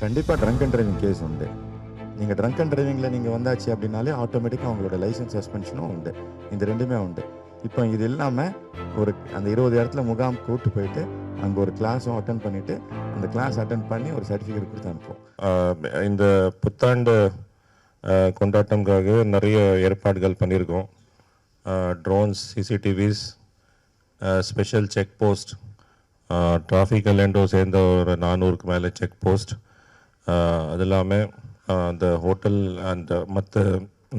கண்டிப்பாக trunk and driving case உண்டு. நீங்கள் ட்ரங்க் அண்ட் டிரைவிங்கில் நீங்கள் வந்தாச்சு அப்படின்னாலே ஆட்டோமேட்டிக்காக அவங்களோட லைசன்ஸ் சஸ்பென்ஷனும் உண்டு. இந்த ரெண்டுமே உண்டு. இப்போ இது இல்லாமல் ஒரு அந்த இருபது இடத்துல முகாம் கூப்பிட்டு போயிட்டு அங்கே ஒரு கிளாஸும் அட்டன் பண்ணிவிட்டு அந்த கிளாஸ் அட்டன் பண்ணி ஒரு சர்டிஃபிகேட் கொடுத்து அனுப்புவோம். இந்த புத்தாண்டு கொண்டாட்டம்காக நிறைய ஏற்பாடுகள் பண்ணியிருக்கோம். Drones CCTVs special check post traffic எல்லாம் சேர்ந்த ஒரு நானூறுக்கு மேலே செக் போஸ்ட் அது இல்லாமல் அந்த ஹோட்டல் அந்த மற்ற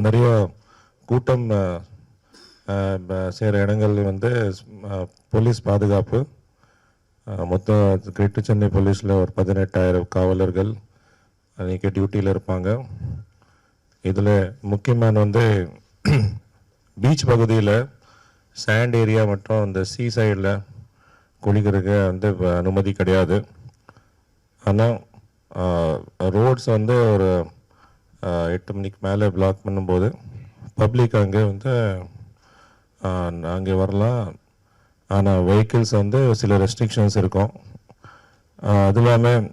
நிறைய கூட்டம் செய்கிற இடங்கள் வந்து போலீஸ் பாதுகாப்பு மொத்தம் கிரேட்டர் சென்னை போலீஸில் ஒரு பதினெட்டாயிரம் காவலர்கள் அன்றைக்கி டியூட்டியில் இருப்பாங்க. இதில் முக்கியமான வந்து பீச் பகுதியில் சாண்ட் ஏரியா மற்றும் அந்த சீ சைடில் குளிக்கிறதுக்கு வந்து அனுமதி கிடையாது. ஆனால் ரோட்ஸ் வந்து ஒரு எட்டு மணிக்கு மேலே பிளாக் பண்ணும்போது பப்ளிக் அங்கே வந்து அங்கே வரலாம். ஆனால் வெஹிக்கிள்ஸ் வந்து சில ரெஸ்ட்ரிக்ஷன்ஸ் இருக்கும். அது இல்லாமல்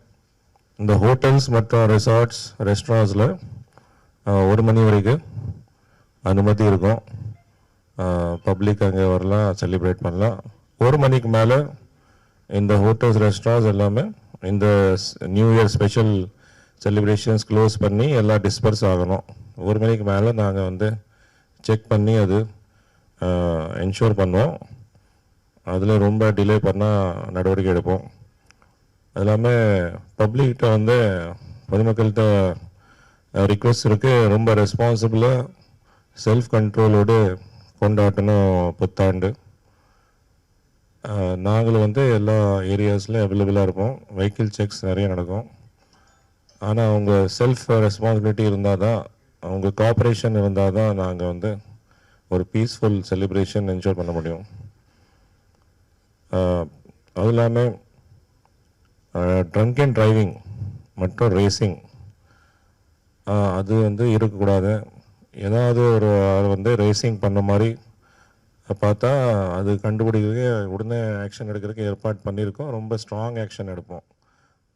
இந்த ஹோட்டல்ஸ் மற்றும் ரெசார்ட்ஸ் ரெஸ்டாரண்ட்ஸில் ஒரு மணி வரைக்கும் அனுமதி இருக்கும். பப்ளிக் அங்கே வரலாம் செலிப்ரேட் பண்ணலாம். ஒரு மணிக்கு மேலே இந்த ஹோட்டல்ஸ் ரெஸ்டாரண்ட்ஸ் எல்லாமே இந்த new year special celebrations close பண்ணி எல்லாம் டிஸ்பர்ஸ் ஆகணும். ஒரு மணிக்கு மேலே நாங்கள் வந்து செக் பண்ணி அது என்ஷூர் பண்ணுவோம். அதில் ரொம்ப டிலே பண்ணால் நடவடிக்கை எடுப்போம். அது இல்லாமல் பப்ளிக்கிட்ட வந்து பொதுமக்கள்கிட்ட ரிக்வெஸ்ட் இருக்குது ரொம்ப ரெஸ்பான்சிபிளாக செல்ஃப் கண்ட்ரோலோடு கொண்டாட்டணும் புத்தாண்டு. நாங்களும் வந்து எல்லா ஏரியாஸ்லையும் அவைலபிளாக இருப்போம். வெஹிக்கிள் செக்ஸ் நிறைய நடக்கும். ஆனால் அவங்க செல்ஃப் ரெஸ்பான்சிபிலிட்டி இருந்தால் தான் அவங்க கோஆப்ரேஷன் இருந்தால் தான் நாங்கள் வந்து ஒரு பீஸ்ஃபுல் செலிப்ரேஷன் என்ஜாய் பண்ண முடியும். அதுவும் அது இல்லாமல் ட்ரங்க் அண்ட் டிரைவிங் மற்றும் ரேசிங் அது வந்து இருக்கக்கூடாது. ஏதாவது ஒரு ஆள் வந்து ரேசிங் பண்ண மாதிரி பார்த்தா அது கண்டுபிடிக்கிறதுக்கு உடனே ஆக்ஷன் எடுக்கிறதுக்கு ஏற்பாடு பண்ணியிருக்கோம். ரொம்ப ஸ்ட்ராங் ஆக்ஷன் எடுப்போம்.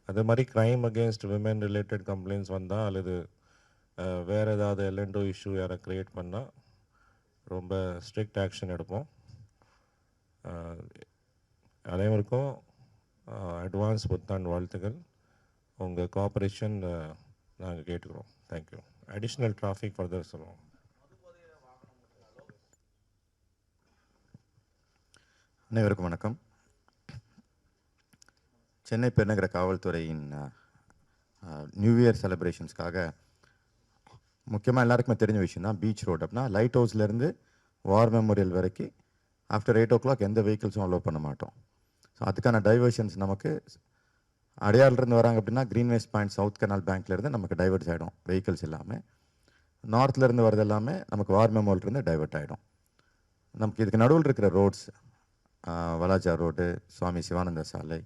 அதே மாதிரி crime against women related complaints வந்தால் அல்லது வேறு ஏதாவது எல்என்டோ இஷ்யூ யாரை க்ரியேட் பண்ணால் ரொம்ப ஸ்ட்ரிக்ட் ஆக்ஷன் எடுப்போம். அனைவருக்கும் அட்வான்ஸ் புத்தாண்டு வாழ்த்துக்கள். உங்கள் கோஆப்ரேஷன் நாங்கள் கேட்டுக்கிறோம். தேங்க்யூ அடிஷ்னல் டிராஃபிக் ஃபர்தர் சொல்லுவோம். அனைவருக்கும் வணக்கம். சென்னை பெருநகர காவல்துறையின் நியூ இயர் செலிப்ரேஷன்ஸ்க்காக முக்கியமாக எல்லாருக்குமே தெரிஞ்ச விஷயம் தான் பீச் ரோட் அப்படின்னா லைட் ஹவுஸ்லேருந்து வார் மெமோரியல் வரைக்கும் ஆஃப்டர் எயிட் ஓ கிளாக் எந்த வெஹிக்கிள்ஸும் அலோவ் பண்ண மாட்டோம். ஸோ அதுக்கான டைவர்ஷன்ஸ் நமக்கு அடையாறுலேருந்து வராங்க அப்படின்னா க்ரீன்வேஸ் பாயிண்ட் சவுத் கனால் பேங்க்லேருந்து நமக்கு டைவர்ட் ஆகிடும் வெஹிக்கிள்ஸ் எல்லாமே. நார்த்லேருந்து வரது எல்லாமே நமக்கு வார் மெமோரியல்லேருந்து டைவர்ட் ஆகிடும் நமக்கு இதுக்கு நடுவில் இருக்கிற ரோட்ஸ் வலாஜா ரோடு சுவாமி சிவானந்த சாலை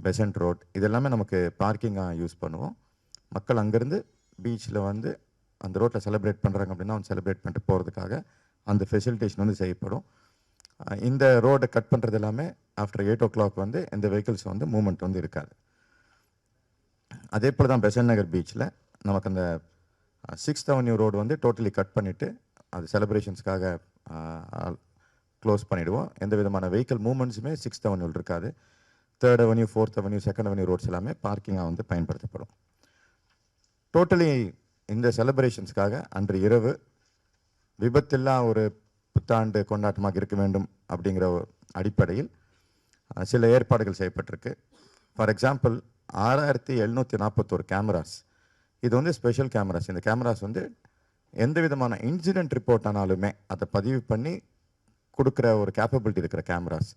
பெசன்ட் ரோட் இதெல்லாமே நமக்கு பார்க்கிங்காக யூஸ் பண்ணுவோம். மக்கள் அங்கேருந்து பீச்சில் வந்து அந்த ரோட்டில் செலிப்ரேட் பண்ணுறாங்க அப்படின்னா அவங்க செலிப்ரேட் பண்ணிட்டு போகிறதுக்காக அந்த ஃபெசிலிட்டேஷன் வந்து செய்யப்படும். இந்த ரோடை கட் பண்ணுறது எல்லாமே ஆஃப்டர் எயிட் ஓ கிளாக் வந்து இந்த வெஹிக்கிள்ஸ் வந்து மூமெண்ட் வந்து இருக்காது. அதே போல் தான் பெசன்ட் நகர் பீச்சில் நமக்கு அந்த சிக்ஸ்த் அவென்யூ ரோடு வந்து டோட்டலி கட் பண்ணிவிட்டு அது செலிப்ரேஷன்ஸ்க்காக க்ளோஸ் பண்ணிவிடுவோம் எந்த விதமான வெஹிக்கல் மூவ்மெண்ட்ஸுமே சிக்ஸ்த் அவென்யூவில் இருக்காது. Third avenue fourth avenue second avenue roads எல்லாமே பார்க்கிங்காக வந்து பயன்படுத்தப்படும். டோட்டலி இந்த செலிப்ரேஷன்ஸ்க்காக அன்று இரவு விபத்தில்லா ஒரு புத்தாண்டு கொண்டாட்டமாக இருக்க வேண்டும் அப்படிங்கிற ஒரு அடிப்படையில் சில ஏற்பாடுகள் செய்யப்பட்டிருக்கு. ஃபார் எக்ஸாம்பிள் ஆறாயிரத்தி எழுநூற்றி நாற்பத்தோரு கேமராஸ் இது வந்து ஸ்பெஷல் கேமராஸ் இந்த கேமராஸ் வந்து எந்த விதமான இன்சிடென்ட் ரிப்போர்ட் ஆனாலுமே அதை பதிவு பண்ணி கொடுக்குற ஒரு கேப்பபிலிட்டி இருக்கிற கேமராஸ்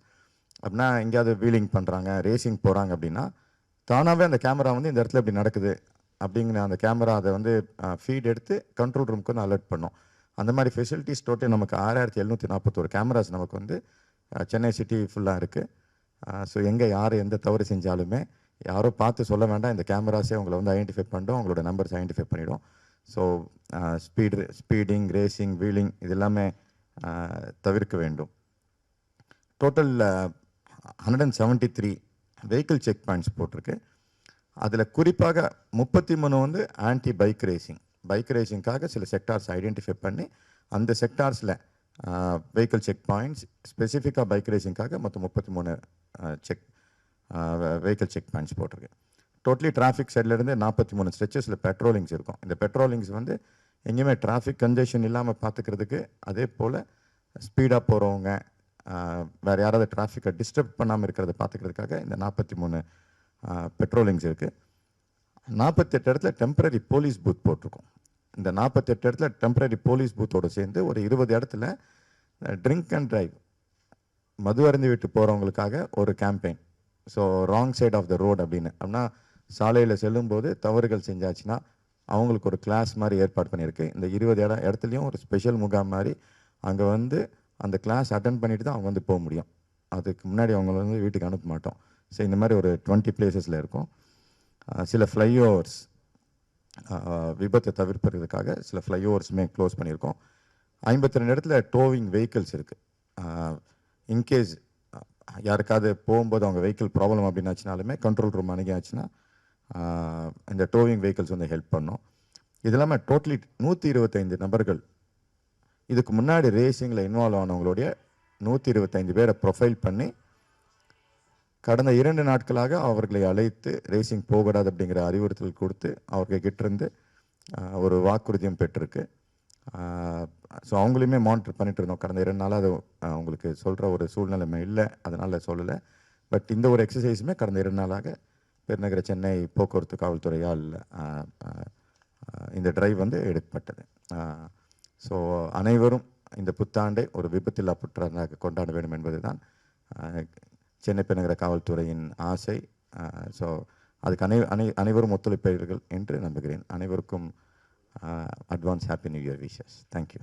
அப்படின்னா எங்கேயாவது வீலிங் பண்ணுறாங்க ரேசிங் போகிறாங்க அப்படின்னா தானாகவே அந்த கேமரா வந்து இந்த இடத்துல இப்படி நடக்குது அப்படிங்கிற அந்த கேமரா அதை வந்து ஃபீட் எடுத்து கண்ட்ரோல் ரூமுக்கு வந்து அலர்ட் பண்ணும். அந்த மாதிரி ஃபெசிலிட்டிஸ் டோட்டல் நமக்கு ஆறாயிரத்தி எழுநூற்றி நாற்பத்தோரு கேமராஸ் நமக்கு வந்து சென்னை சிட்டி ஃபுல்லாக இருக்குது ஸோ எங்கே யார் எந்த தவறு செஞ்சாலுமே யாரோ பார்த்து சொல்ல வேண்டாம் இந்த கேமராஸே உங்களை வந்து ஐடென்டிஃபை பண்ணிடும் உங்களோட நம்பர்ஸ் ஐடென்டிஃபை பண்ணிவிடும் so speed speeding racing wheeling இது எல்லாமே தவிர்க்க வேண்டும். Total hundred and seventy three vehicle check points போட்டிருக்கு. அதில் குறிப்பாக முப்பத்தி மூணு வந்து ஆன்டி பைக் ரேசிங் பைக் ரேசிங்காக சில செக்டார்ஸ் ஐடென்டிஃபை பண்ணி அந்த செக்டார்ஸில் வெஹிக்கிள் செக் பாயிண்ட்ஸ் ஸ்பெசிஃபிக்காக பைக் ரேசிங்காக மொத்தம் முப்பத்தி மூணு செக் வெஹிக்கிள் செக் பாயிண்ட்ஸ் போட்டிருக்கு. டோட்டலி டிராஃபிக் சைட்லேருந்து நாற்பத்தி மூணு ஸ்ட்ரெச்சஸில் பெட்ரோலிங்ஸ் இருக்கும். இந்த பெட்ரோலிங்ஸ் வந்து எங்கேயுமே டிராஃபிக் கன்ஜெஷன் இல்லாமல் பார்த்துக்கிறதுக்கு அதே போல் ஸ்பீடாக போகிறவங்க வேறு யாராவது டிராஃபிக்கை டிஸ்டர்ப் பண்ணாமல் இருக்கிறத பார்த்துக்கிறதுக்காக இந்த நாற்பத்தி மூணு பெட்ரோலிங்ஸ் இருக்குது நாற்பத்தெட்டு இடத்துல டெம்பரரி போலீஸ் பூத் போட்டிருக்கோம். இந்த நாற்பத்தெட்டு இடத்துல டெம்பரரி போலீஸ் பூத்தோடு சேர்ந்து ஒரு இருபது இடத்துல ட்ரிங்க் அண்ட் ட்ரைவ் மது அருந்தி விட்டு போகிறவங்களுக்காக ஒரு campaign so wrong side of the road அப்படின்னு. அப்படின்னா சாலையில் செல்லும்போது தவறுகள் செஞ்சாச்சுன்னா அவங்களுக்கு ஒரு கிளாஸ் மாதிரி ஏற்பாடு பண்ணியிருக்கு. இந்த இருபது இடம் இடத்துலையும் ஒரு ஸ்பெஷல் முகாம் மாதிரி அங்கே வந்து அந்த கிளாஸ் அட்டன் பண்ணிட்டு தான் அவங்க வந்து போக முடியும். அதுக்கு முன்னாடி அவங்கள வந்து வீட்டுக்கு அனுப்ப மாட்டோம். ஸோ இந்த மாதிரி ஒரு டுவெண்ட்டி பிளேசஸில் இருக்கும். சில ஃப்ளைஓவர்ஸ் விபத்தை தவிர்ப்பதற்காக சில ஃப்ளைஓவர்ஸுமே க்ளோஸ் பண்ணியிருக்கோம். ஐம்பத்தி ரெண்டு இடத்துல டோவிங் வெஹிக்கிள்ஸ் இருக்குது இன்கேஸ் யாருக்காவது போகும்போது அவங்க வெஹிக்கிள் ப்ராப்ளம் அப்படின்னாச்சுனாலுமே கண்ட்ரோல் ரூம் அணுகியாச்சுன்னா இந்த டோவிங் வெஹிக்கிள்ஸ் வந்து ஹெல்ப் பண்ணோம். இது இல்லாமல் டோட்டலி நூற்றி இருபத்தைந்து நபர்கள் இதுக்கு முன்னாடி ரேசிங்கில் இன்வால்வ் ஆனவங்களுடைய நூற்றி இருபத்தைந்து பேரை ப்ரொஃபைல் பண்ணி கடந்த இரண்டு நாட்களாக அவர்களை அழைத்து ரேசிங் போகக்கூடாது அப்படிங்கிற அறிவுறுத்தல் கொடுத்து அவர்கள் கிட்டேருந்து ஒரு வாக்குறுதியும் பெற்றிருக்கு. ஸோ அவங்களையுமே மானிட்டர் பண்ணிட்டு இருந்தோம். கடந்த இரண்டு நாளாக அது அவங்களுக்கு சொல்கிற ஒரு சூழ்நிலைமை இல்லை. அதனால் சொல்லலை. பட் இந்த ஒரு எக்ஸசைஸுமே கடந்த இரண்டு நாளாக பெருநகர சென்னை போக்குவரத்து காவல்துறையால் இந்த டிரைவ் வந்து எடுக்கப்பட்டது. ஸோ அனைவரும் இந்த புத்தாண்டை ஒரு விபத்தில்லா புற்றாண்டாக கொண்டாட வேண்டும் என்பதுதான் தான் சென்னை பெருநகர காவல்துறையின் ஆசை. ஸோ அதுக்கு அனை அனை அனைவரும் ஒத்துழைப்பீர்கள் என்று நம்புகிறேன். அனைவருக்கும் advance happy new year wishes thank you